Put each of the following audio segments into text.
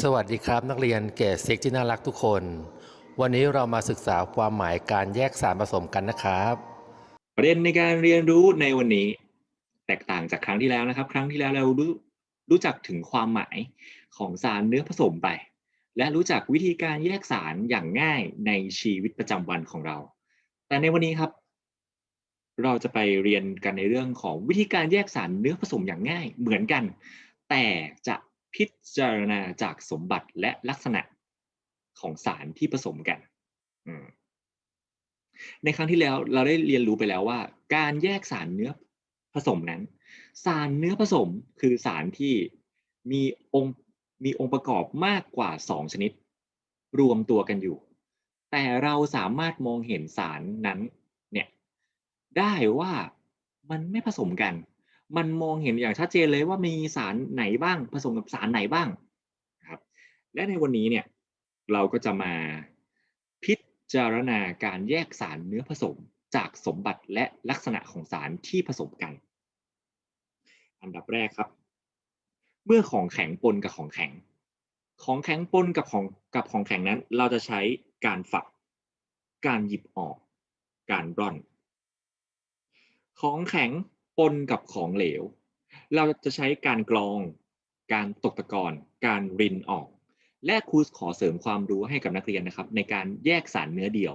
สวัสดีครับ นักเรียนเกรดซิกที่น่ารักทุกคน วันนี้เรามาศึกษาความหมายการแยกสารผสมกันนะครับ ประเด็นในการเรียนรู้ในวันนี้ แตกต่างจากครั้งที่แล้วนะครับ ครั้งที่แล้วเรารู้รู้จักถึงความหมายของสารเนื้อผสมไป และรู้จักวิธีการแยกสารอย่างง่ายในชีวิตประจำวันของเรา แต่ในวันนี้ครับ เราจะไปเรียนกันในเรื่องของวิธีการแยกสารเนื้อผสมอย่างง่ายเหมือนกัน แต่จะ พิจารณาจากสมบัติและลักษณะของสารที่ผสมกัน ในครั้งที่แล้วเราได้เรียนรู้ไปแล้วว่า การแยกสารเนื้อผสมนั้น สารเนื้อผสมคือสารที่มีองค์มีองค์ประกอบมากกว่า 2 ชนิด รวมตัวกันอยู่ แต่เราสามารถมองเห็นสารนั้นเนี่ยได้ว่ามันไม่ผสมกัน มันมองเห็นอย่างชัดเจนเลยว่ามีสารไหนบ้างผสมกับสารไหนบ้างครับ และในวันนี้เนี่ยเราก็จะมาพิจารณาการแยกสารเนื้อผสมจากสมบัติและลักษณะของสารที่ผสมกัน อันดับแรกครับ เมื่อของแข็งปนกับของแข็ง ของแข็งปนกับของกับของแข็งนั้น เราจะใช้การฝัก การหยิบออก การร่อน ของแข็ง ปนกับของเหลว เราจะใช้การกรอง การตกตะกอน การรินออก และครูขอเสริมความรู้ให้กับนักเรียนนะครับ ในการแยกสารเนื้อเดียว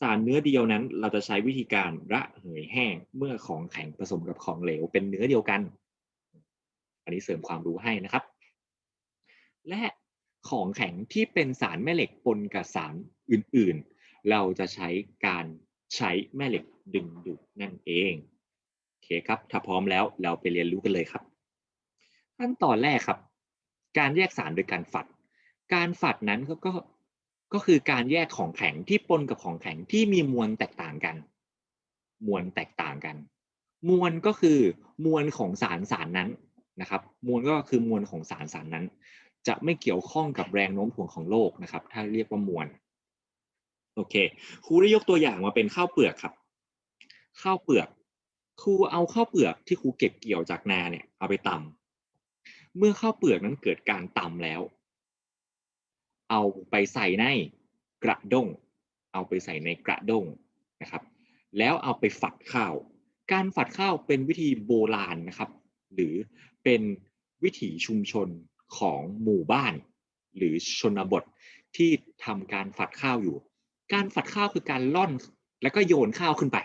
สารเนื้อเดียวนั้น เราจะใช้วิธีการระเหยแห้งเมื่อของแข็งผสมกับของเหลว เป็นเนื้อเดียวกัน อันนี้เสริมความรู้ให้นะครับ และของแข็งที่เป็นสารแม่เหล็กปนกับสารอื่นๆ เราจะใช้การใช้แม่เหล็กดึงดูดนั่นเอง เคครับ ถ้าพร้อมแล้วเราไปเรียนรู้กันเลยครับ ขั้นตอนแรกครับ การแยกสารโดยการฝัด การฝัดนั้นก็ก็ก็คือการแยกของแข็งที่ปนกับของแข็งที่มีมวลแตกต่างกัน มวลแตกต่างกัน มวลก็คือมวลของสารสารนั้นนะครับ มวลก็คือมวลของสารสารนั้น จะไม่เกี่ยวข้องกับแรงโน้มถ่วงของโลกนะครับ ถ้าเรียกว่ามวลโอเคครูได้ยกตัวอย่างมาเป็นข้าวเปลือกครับ ข้าวเปลือก ครูเอาข้าวเปลือกที่ครูเก็บเกี่ยวจากนาเนี่ยเอาไปตำเมื่อข้าวเปลือกนั้นเกิดการตำแล้ว เอาไปใส่ในกระด้ง เอาไปใส่ในกระด้งนะครับ แล้วเอาไปฝัดข้าว การฝัดข้าวเป็นวิธีโบราณนะครับ หรือเป็นวิถีชุมชนของหมู่บ้าน หรือชนบทที่ทำการฝัดข้าวอยู่ การฝัดข้าวคือการล่อนแล้วก็โยนข้าวขึ้นไป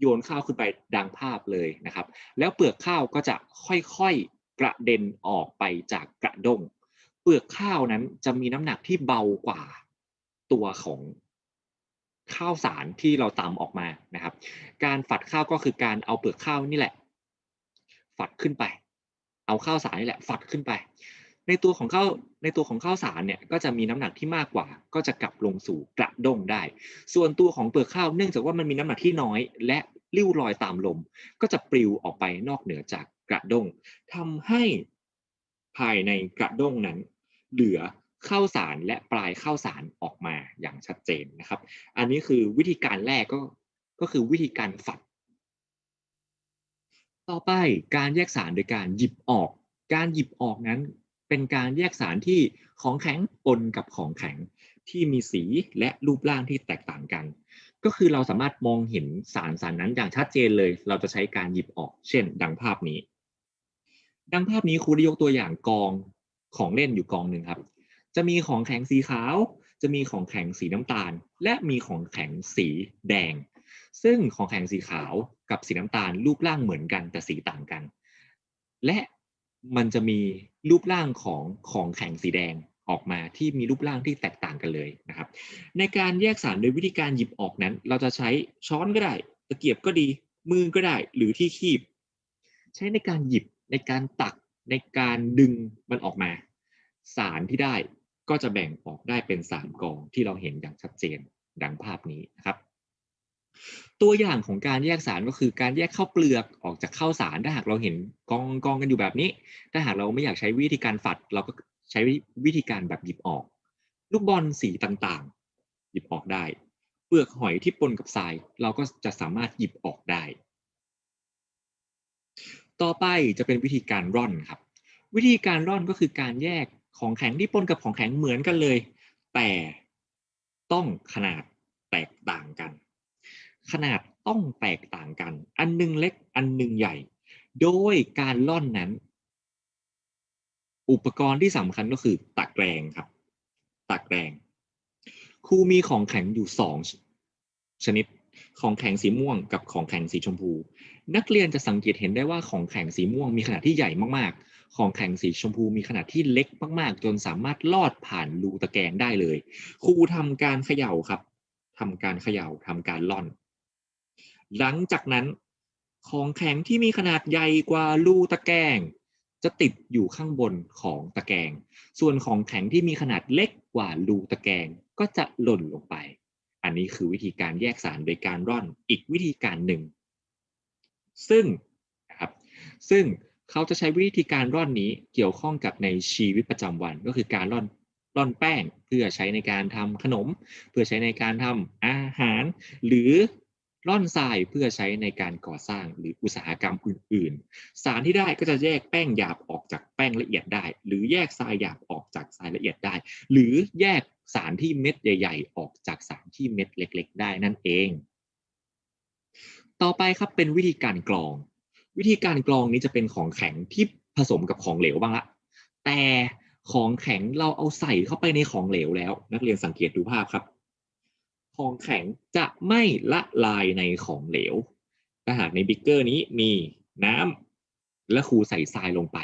โยนข้าวขึ้นไปดังภาพเลยนะครับ แล้วเปลือกข้าวก็จะค่อยๆกระเด็นออกไปจากกระด้ง เปลือกข้าวนั้นจะมีน้ำหนักที่เบากว่าตัวของข้าวสารที่เราตำออกมานะครับ การฝัดข้าวก็คือการเอาเปลือกข้าวนี่แหละ ฝัดขึ้นไป เอาข้าวสารนี่แหละ ฝัดขึ้นไป ในตัวของข้าวในตัวของข้าวสารเนี่ยก็จะมีน้ำหนักที่มากกว่า ก็จะกลับลงสู่กระด้งได้ ส่วนตัวของเปลือกข้าวเนื่องจากว่ามันมีน้ำหนักที่น้อย และริ้วรอยตามลม ก็จะปลิวออกไปนอกเหนือจากกระด้งทำให้ภายในกระด้งนั้น เหลือข้าวสารและปลายข้าวสารออกมาอย่างชัดเจนนะครับ อันนี้คือวิธีการแรกก็ก็คือวิธีการฝัด ต่อไปการแยกสารโดยการหยิบออก การหยิบออกนั้น เป็นการแยกสารที่ของแข็งปนกับของแข็งที่มีสีและรูปร่างที่แตกต่างกัน ก็คือเราสามารถมองเห็นสารสารนั้นอย่างชัดเจนเลย เราจะใช้การหยิบออก เช่น ดังภาพนี้ ดังภาพนี้ครูได้ยกตัวอย่างกองของเล่นอยู่กองหนึ่งครับ จะมีของแข็งสีขาว จะมีของแข็งสีน้ำตาล และมีของแข็งสีแดง ซึ่งของแข็งสีขาวกับสีน้ำตาลรูปร่างเหมือนกันแต่สีต่างกัน และ มันจะมีรูปร่างของของแข็งสีแดงออกมาที่มีรูปร่างที่แตกต่างกันเลยนะครับ ในการแยกสารโดยวิธีการหยิบออกนั้น เราจะใช้ช้อนก็ได้ตะเกียบก็ดี มือก็ได้หรือที่คีบ ใช้ในการหยิบในการตักในการดึงมันออกมา สารที่ได้ก็จะแบ่งออกได้เป็นสามกองที่เราเห็นอย่างชัดเจนดังภาพนี้นะครับ ตัวอย่างของการแยกสารก็คือการแยกข้าวเปลือกออกจากข้าวสารถ้าหากเราเห็นกองกองกันอยู่แบบนี้ ถ้าหากเราไม่อยากใช้วิธีการฝัด เราก็ใช้วิธีการแบบหยิบออก ลูกบอลสีต่างๆ หยิบออกได้ เปลือกหอยที่ปนกับทราย เราก็จะสามารถหยิบออกได้ ต่อไปจะเป็นวิธีการร่อนครับ วิธีการร่อนก็คือการแยกของแข็งที่ปนกับของแข็งเหมือนกันเลย แต่ต้องขนาดแตกต่างกัน ขนาดต้องแตกต่างกัน อันหนึงเล็กอันหนึงใหญ่ โดยการล่อนนั้น อุปกรณ์ที่สำคัญก็คือตะแกรงครับ ตะแกรงครูมีของแข็งอยู่สองชนิดของแข็งสีม่วงกับของแข็งสีชมพู นักเรียนจะสังเกตเห็นได้ว่าของแข็งสีม่วงมีขนาดที่ใหญ่มากๆ ของแข็งสีชมพูมีขนาดที่เล็กมาก ๆ จนสามารถลอดผ่านรูตะแกรงได้เลย ครูทำการเขย่าครับทำการเขย่าทำการล่อน หลังจากนั้นของแข็งที่มีขนาดใหญ่กว่ารูตะแกรงจะติดอยู่ข้างบนของตะแกรงส่วนของแข็งที่มีขนาดเล็กกว่ารูตะแกรงก็จะหล่นลงไป อันนี้คือวิธีการแยกสารโดยการร่อนอีกวิธีการหนึ่ง ซึ่งนะครับซึ่งเขาจะใช้วิธีการร่อนนี้เกี่ยวข้องกับในชีวิตประจำวัน ก็คือการร่อนร่อนแป้งเพื่อใช้ในการทำขนม เพื่อใช้ในการทำอาหาร หรือ ร่อนทรายเพื่อใช้ในการก่อสร้างหรืออุตสาหกรรมอื่น ๆ สารที่ได้ก็จะแยกแป้งหยาบออกจากแป้งละเอียดได้ หรือแยกทรายหยาบออกจากทรายละเอียดได้ หรือแยกสารที่เม็ดใหญ่ ๆ ออกจากสารที่เม็ดเล็ก ๆ ได้นั่นเอง ต่อไปครับเป็นวิธีการกรอง วิธีการกรองนี้จะเป็นของแข็งที่ผสมกับของเหลวบ้างละ แต่ของแข็งเราเอาใส่เข้าไปในของเหลวแล้ว นักเรียนสังเกตดูภาพครับ ของแข็งจะไม่ละลายในของเหลว ถ้าหากในบิ๊กเกอร์นี้มีน้ำและครูใส่ทรายลงไป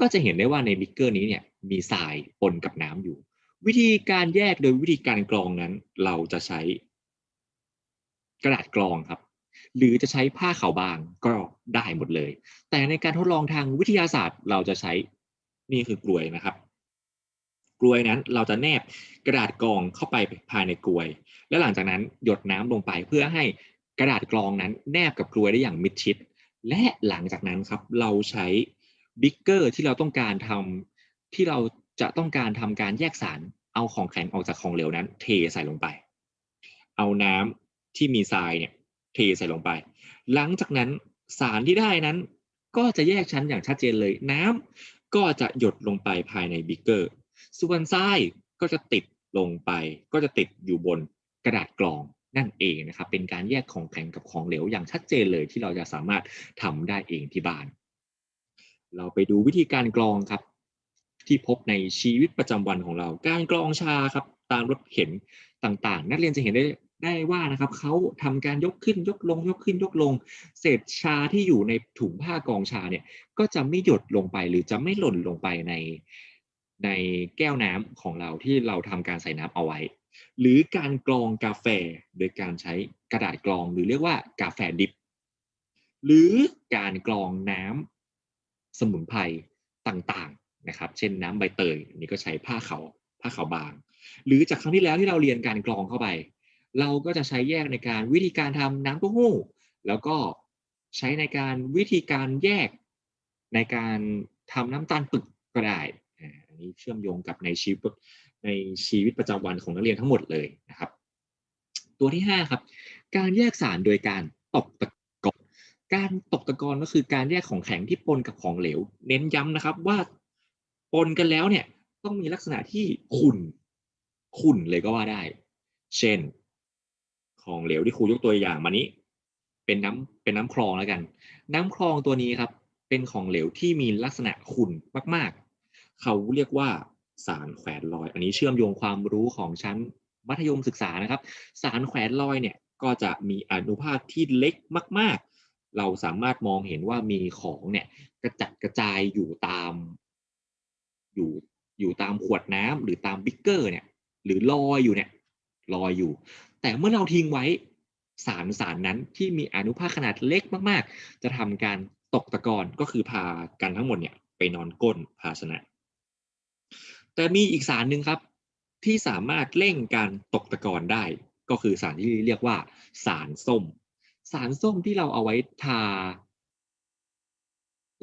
ก็จะเห็นได้ว่าในบิ๊กเกอร์นี้เนี่ยมีทรายปนกับน้ำอยู่ วิธีการแยกโดยวิธีการกรองนั้น เราจะใช้ กระดาษกรองครับ หรือจะใช้ผ้าขาวบางก็ได้หมดเลย แต่ในการทดลองทางวิทยาศาสตร์เราจะใช้นี่คือกลวยนะครับ กลวยนั้นเราจะแนบกระดาษกรองเข้าไปภายในกลวย และหลังจากนั้นหยดน้ำลงไปเพื่อให้กระดาษกรองนั้นแนบกับกลวยได้อย่างมิดชิด และหลังจากนั้นครับเราใช้บิ๊กเกอร์ที่เราต้องการทำที่เราจะต้องการทำการแยกสารเอาของแข็งออกจากของเหลวนั้น เทใส่ลงไป เอาน้ำที่มีทรายเนี่ยเทใส่ลงไป หลังจากนั้นสารที่ได้นั้นก็จะแยกชั้นอย่างชัดเจนเลยน้ำก็จะหยดลงไปภายในบิ๊กเกอร์ ส่วนทรายก็จะติดลงไป ก็จะติดอยู่บนกระดาษกรองนั่นเองนะครับ เป็นการแยกของแข็งกับของเหลวอย่างชัดเจนเลยที่เราจะสามารถทำได้เองที่บ้าน เราไปดูวิธีการกรองครับ ที่พบในชีวิตประจำวันของเรา การกรองชาครับตามรถเข็นต่างๆ นักเรียนจะเห็นได้ได้ว่านะครับเขาทำการยกขึ้นยกลง ยกขึ้นยกลง เศษชาที่อยู่ในถุงผ้ากรองชาเนี่ยก็จะไม่หยดลงไปหรือจะไม่หล่นลงไปใน ในแก้วน้ำของเราที่เราทำการใส่น้ำเอาไว้ หรือการกรองกาแฟโดยการใช้กระดาษกรองหรือเรียกว่ากาแฟดิบ หรือการกรองน้ำสมุนไพรต่างๆนะครับ เช่นน้ำใบเตยนนี้ก็ใช้ผ้าขาวผ้าขาวบาง หรือจากครั้งที่แล้วที่เราเรียนการกรองเข้าไป เราก็จะใช้แยกในการวิธีการทำน้ำเต้าหู้แล้วก็ใช้ในการวิธีการแยกในการทำน้ำตาลปึกก็ได้ อันนี้เชื่อมโยงกับในชีวิตในชีวิตประจำวันของนักเรียนทั้งหมดเลยนะครับ ตัวที่5ครับ การแยกสารโดยการตกตะกอนการตกตะกอนก็คือการแยกของแข็งที่ปนกับของเหลว เน้นย้ำนะครับว่าปนกันแล้วเนี่ยต้องมีลักษณะที่ขุ่นขุ่นเลยก็ว่าได้ เช่น ของเหลวที่ครูยกตัวอย่างมานี้เป็นน้ำเป็นน้ำคลองแล้วกัน น้ำคลองตัวนี้ครับ เป็นของเหลวที่มีลักษณะขุ่นมาก เขาเรียกว่าสารแขวนลอย อันนี้เชื่อมโยงความรู้ของชั้นมัธยมศึกษานะครับ สารแขวนลอยเนี่ยก็จะมีอนุภาคที่เล็กมาก ๆ เราสามารถมองเห็นว่ามีของเนี่ยกระจัดกระจายอยู่ตามอยู่อยู่ตามขวดน้ำหรือตามบิ๊กเกอร์เนี่ยหรือลอยอยู่เนี่ยลอยอยู่ แต่เมื่อเราทิ้งไว้สารสารนั้นที่มีอนุภาคขนาดเล็กมาก ๆ จะทำการตกตะกอนก็คือพากันทั้งหมดเนี่ยไปนอนก้นภาชนะ แต่มีอีกสารหนึ่งครับ ที่สามารถเร่งการตกตะกอนได้ ก็คือสารที่เรียกว่า สารส้ม สารส้มที่เราเอาไว้ทา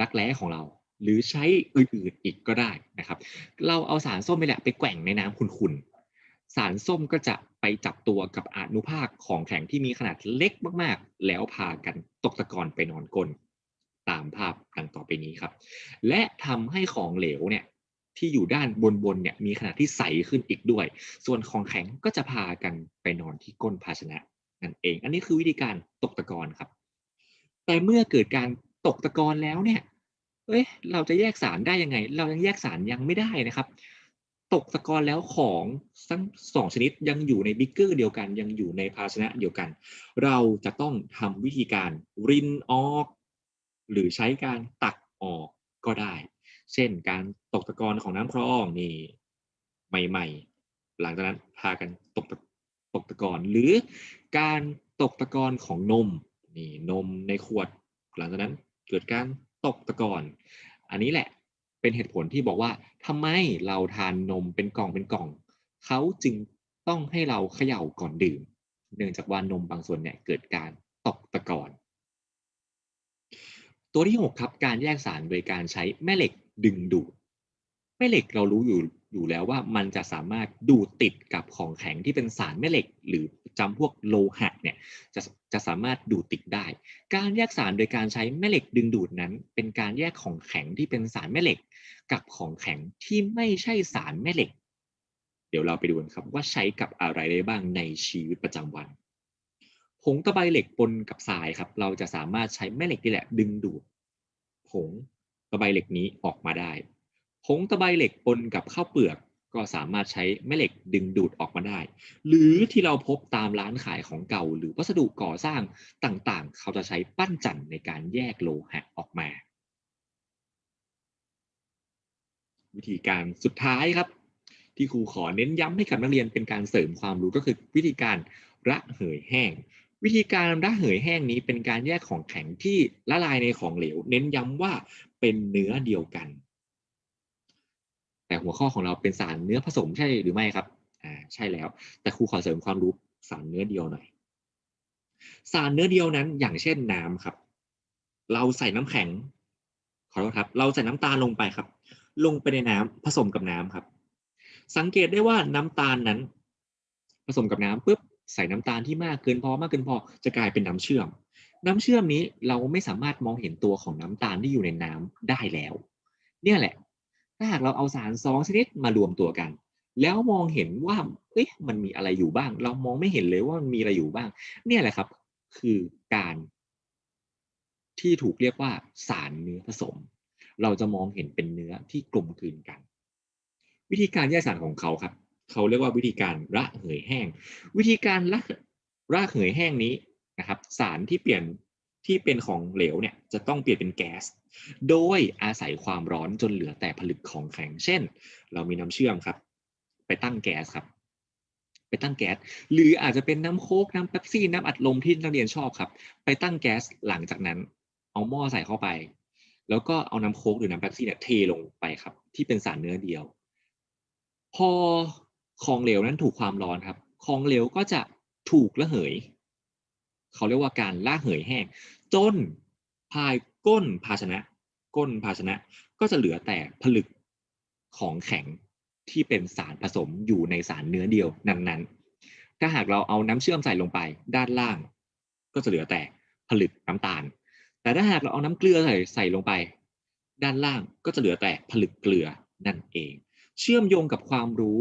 รักแร้ของเรา หรือใช้อื่นๆอีกก็ได้นะครับ เราเอาสารส้มไปแหละไปแกว่งในน้ำขุ่นๆสารส้มก็จะไปจับตัวกับอนุภาคของแข็งที่มีขนาดเล็กมากๆ แล้วพากันตกตะกอนไปนอนก้นตามภาพดังต่อไปนี้ครับ และทำให้ของเหลวเนี่ย ที่อยู่ด้านบนบนๆเนี่ยมีขนาดที่ใสขึ้นอีกด้วย ส่วนของแข็งก็จะพากันไปนอนที่ก้นภาชนะนั่นเอง อันนี้คือวิธีการตกตะกอนครับ แต่เมื่อเกิดการตกตะกอนแล้วเนี่ยเอ้ยเราจะแยกสารได้ยังไง เรายังแยกสารยังไม่ได้นะครับ ตกตะกอนแล้วของทั้งสองชนิดยังอยู่ในบิ๊กเกอร์เดียวกัน ยังอยู่ในภาชนะเดียวกัน เราจะต้องทำวิธีการรินออก หรือใช้การตักออกก็ได้ เช่น การตกตะกอนของน้ำคลองนี่ใหม่ ๆ หลังจากนั้นพากันตกตะตกตะกอนหรือการตกตะกอนของนมนี่นมในขวด หลังจากนั้นเกิดการตกตะกอน อันนี้แหละเป็นเหตุผลที่บอกว่าทำไมเราทานนมเป็นกล่องเป็นกล่องเขาจึงต้องให้เราเขย่าก่อนดื่ม เนื่องจากว่านมบางส่วนเนี่ยเกิดการตกตะกอน ตัวที่ 6 ครับการแยกสารโดยการใช้แม่เหล็ก ดึงดูดแม่เหล็กเรารู้อยู่อยู่แล้วว่ามันจะสามารถดูดติดกับของแข็งที่เป็นสารแม่เหล็ก หรือจำพวกโลหะเนี่ยจะจะสามารถดูดติดได้ การแยกสารโดยการใช้แม่เหล็กดึงดูดนั้น เป็นการแยกของแข็งที่เป็นสารแม่เหล็ก กับของแข็งที่ไม่ใช่สารแม่เหล็ก เดี๋ยวเราไปดูกันครับว่าใช้กับอะไรได้บ้างในชีวิตประจำวันผงตะไบเหล็กปนกับทรายครับ เราจะสามารถใช้แม่เหล็กนี่แหละ ดึงดูดผง ตะไบเหล็กนี้ออกมาได้ผงตะไบเหล็กปนกับข้าวเปลือกก็สามารถใช้แม่เหล็กดึงดูดออกมาได้ หรือที่เราพบตามร้านขายของเก่า หรือวัสดุก่อสร้างต่างๆ เขาจะใช้ปั้นจั่นในการแยกโลหะออกมา วิธีการสุดท้ายครับ ที่ครูขอเน้นย้ำให้กับนักเรียนเป็นการเสริมความรู้ก็คือวิธีการระเหยแห้ง วิธีการระเหยแห้งนี้เป็นการแยกของแข็งที่ละลายในของเหลว เน้นย้ำว่า เป็นเนื้อเดียวกัน แต่หัวข้อของเราเป็นสารเนื้อผสมใช่หรือไม่ครับอ่าใช่แล้ว แต่ครูขอเสริมความรู้สารเนื้อเดียวหน่อย สารเนื้อเดียวนั้น อย่างเช่นน้ำครับ เราใส่น้ำแข็ง ขอโทษครับ เราใส่น้ำตาลลงไปครับ ลงไปในน้ำผสมกับน้ำครับ สังเกตได้ว่าน้ำตาลนั้น ผสมกับน้ำปุ๊บใส่น้ำตาลที่มากเกินพอมากเกินพอจะกลายเป็นน้ำเชื่อม น้ำเชื่อมนี้เราไม่สามารถมองเห็นตัวของน้ำตาลที่อยู่ในน้ำได้แล้ว เนี่ยแหละ ถ้าหากเราเอาสารสองชนิดมารวมตัวกัน แล้วมองเห็นว่าเอ๊ะมันมีอะไรอยู่บ้าง เรามองไม่เห็นเลยว่ามันมีอะไรอยู่บ้าง เนี่ยแหละครับ คือการ ที่ถูกเรียกว่าสารเนื้อผสม เราจะมองเห็นเป็นเนื้อที่กลมกลืนกัน วิธีการแยกสารของเขาครับ เขาเรียกว่าวิธีการระเหยแห้ง วิธีการระระเหยแห้งนี้ นะครับสารที่เปลี่ยนที่เป็นของเหลวเนี่ยจะต้องเปลี่ยนเป็นแก๊ส โดยอาศัยความร้อนจนเหลือแต่ผลึกของแข็ง เช่น เรามีน้ำเชื่อมครับ ไปตั้งแก๊สครับ ไปตั้งแก๊ส หรืออาจจะเป็นน้ำโค้กน้ำเป๊ปซี่น้ำอัดลมที่นักเรียนชอบครับ ไปตั้งแก๊สหลังจากนั้น เอาหม้อใส่เข้าไป แล้วก็เอาน้ำโค้กหรือน้ำเป๊ปซี่เนี่ยเทลงไปครับ ที่เป็นสารเนื้อเดียว พอของเหลวนั้นถูกความร้อนครับ ของเหลวก็จะถูกระเหย เขาเรียกว่าการระเหยแห้ง จนภายก้นภาชนะ ก้นภาชนะก็จะเหลือแต่ผลึกของแข็งที่เป็นสารผสมอยู่ในสารเนื้อเดียวนั้นๆ ถ้าหากเราเอาน้ำเชื่อมใส่ลงไปด้านล่าง ก็จะเหลือแต่ผลึกน้ำตาล แต่ถ้าหากเราเอาน้ำเกลือใส่ใส่ลงไป ด้านล่างก็จะเหลือแต่ผลึกเกลือนั่นเอง เชื่อมโยงกับความรู้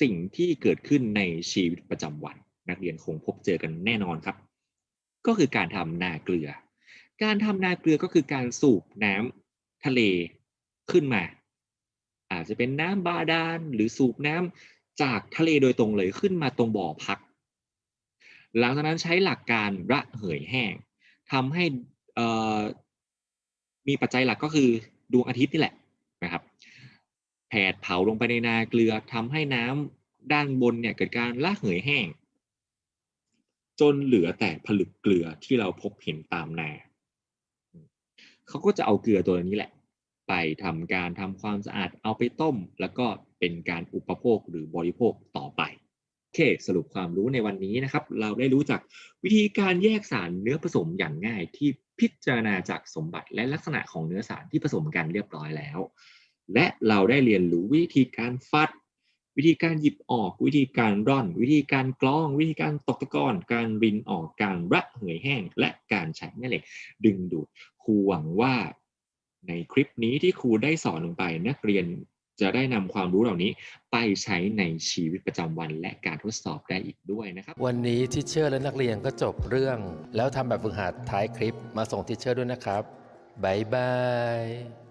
สิ่งที่เกิดขึ้นในชีวิตประจำวัน นักเรียนคงพบเจอกันแน่นอนครับ ก็คือการทำนาเกลือ การทำนาเกลือก็คือการสูบน้ำทะเลขึ้นมา อาจจะเป็นน้ำบาดาลหรือสูบน้ำจากทะเลโดยตรงเลยขึ้นมาตรงบ่อพัก หลังจากนั้นใช้หลักการระเหยแห้งทำให้มีปัจจัยหลักก็คือดวงอาทิตย์นี่แหละนะครับแผดเผาลงไปในนาเกลือทำให้น้ำด้านบนเนี่ยเกิดการระเหยแห้ง จนเหลือแต่ผลึกเกลือที่เราพบเห็นตามนาเขาก็จะเอาเกลือตัวนี้แหละ ไปทำการทำความสะอาดเอาไปต้ม แล้วก็เป็นการอุปโภคหรือบริโภคต่อไปโอเคสรุปความรู้ในวันนี้นะครับ เราได้รู้จักวิธีการแยกสารเนื้อผสมอย่างง่ายที่พิจารณาจากสมบัติและลักษณะของเนื้อสารที่ผสมกันเรียบร้อยแล้ว และเราได้เรียนรู้วิธีการฟัด วิธีการหยิบออก วิธีการร่อน วิธีการกล้อง วิธีการตกตะกอนการรินออกการระเหยแห้ง และการใช้แม่เหล็ก ดึงดูดครูหวังว่าในคลิปนี้ที่ครูได้สอนลงไป นักเรียนจะได้นำความรู้เหล่านี้ไปใช้ในชีวิตประจำวันและการทดสอบได้อีกด้วยนะครับ วันนี้ทิเชอร์และนักเรียนก็จบเรื่อง แล้วทำแบบฝึกหัดท้ายคลิปมาส่งทิเชอร์ด้วยนะครับบ๊ายบาย